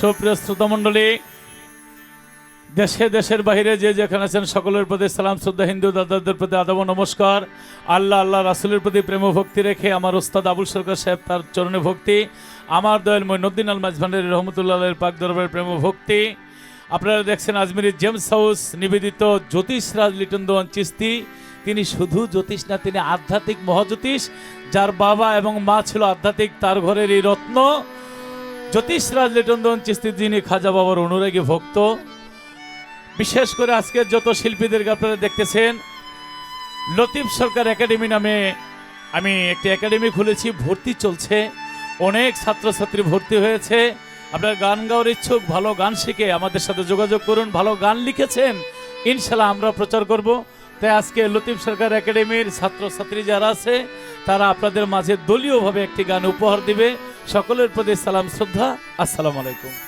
সুপ্রিয় শ্রোতামণ্ডলী, দেশে, দেশের বাইরে যে যেখানে আছেন সকলের প্রতি সালাম, শ্রদ্ধা, হিন্দু দাদাদের প্রতি আদাব নমস্কার। আল্লাহ আল্লাহ রাসুলের প্রতি প্রেম ভক্তি রেখে আমার ওস্তাদ আবুল সরকার সাহেব তার চরণে ভক্তি, আমার দয়াল মইনুদ্দিন আল মাঝভান্ডারি রহমতুল্লাহ পাক দরবারের প্রেম ভক্তি। আপনারা দেখছেন আজমিরি জেমস হাউস, নিবেদিত জ্যোতিষ রাজ লিটন দোয়ান চিস্তি তিনি শুধু জ্যোতিষ না, তিনি আধ্যাত্মিক মহাজ্যোতিষ, যার বাবা এবং মা ছিল আধ্যাত্মিক, তার ঘরের এই রত্ন। জ্যোতিষ রাজ লিটন চিস্তি যিনি খাজা বাবার অনুরাগী ভক্ত। বিশেষ করে আজকের যত শিল্পীদেরকে আপনারা দেখতেছেন, লতিফ সরকার একাডেমি নামে আমি একটি একাডেমি খুলেছি, ভর্তি চলছে। অনেক ছাত্রছাত্রী ভর্তি হয়েছে। আপনার গান গাওয়ার ইচ্ছুক, ভালো গান শিখে আমাদের সাথে যোগাযোগ করুন, ভালো গান লিখেছেন। ইনশাল্লাহ আমরা প্রচার করব। তাই আজকে লতিফ সরকার একাডেমির ছাত্রছাত্রী যারা আছে, তারা আপনাদের মাঝে দলীয়ভাবে একটি গান উপহার দিবে। সকলের প্রতি সালাম, শ্রদ্ধা। আসসালামু আলাইকুম।